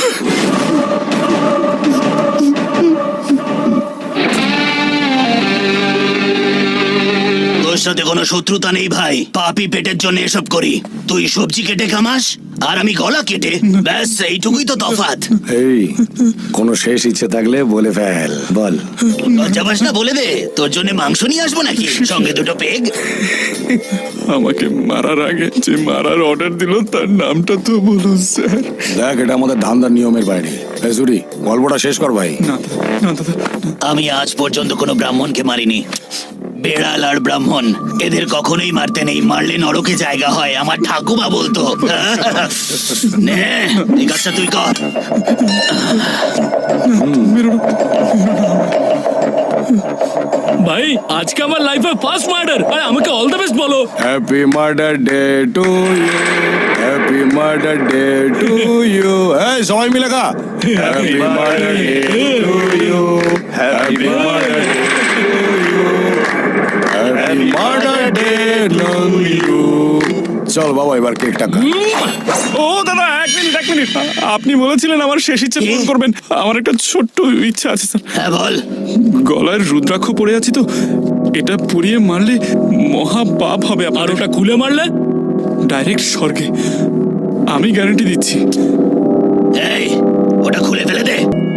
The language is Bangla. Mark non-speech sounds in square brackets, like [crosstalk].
Ugh! [laughs] সাথে কোনো শত্রুতা নেই ভাই। পাপি পেটের জন্য এসব করি। তুই সবজি কেটে খামাস আর আমি গলা কেটে ব্যাস এইটুকুই তো তফাৎ এই কোনো শেষ ইচ্ছে থাকলে বলে ফেল বল। লজ্জা পাস না বলে দে। তোর জন্য মাংস নিয়ে আসব নাকি? সঙ্গে দুটো পেগ। আমাকে মারার আগে যে মারার অর্ডার দিল তার নামটা তো বলুন স্যার। দেখ এটা আমাদের ধান্দার নিয়মের বাইরে। গল্পটা শেষ কর ভাই। না না দাদা আমি আজ পর্যন্ত কোনো ব্রাহ্মণকে মারিনি। বেড়াল আর ব্রাহ্মণ এদের কখনোই মারতে নেই মারলে নরকে জায়গা হয় আমার ঠাকুমা বলতো। নে এই কাজটা তুই কর। ভাই আজকে আমার লাইফে ফার্স্ট মার্ডার আর আমাকে অল দ্য বেস্ট বলো। Happy murder day to you happy murder day to you এই সবাই মিলে গা happy murder day to you চল বাবা এবার কেকটা খা। ও দাদা এক মিনিট এক মিনিট। আপনি বলেছিলেন আমার শেষ ইচ্ছে পূরণ করবেন। আমার একটা ছোট্ট ইচ্ছা আছে স্যার। হ্যাঁ বল। গলায় রুদ্রাক্ষ পড়ে আছি তো। এটা পুড়িয়ে মারলে মহা পাপ হবে আর ওটা খুলে মারলে? ডাইরেক্ট স্বর্গে। আমি গ্যারান্টি দিচ্ছি। এই ওটা খুলে ফেলে দে।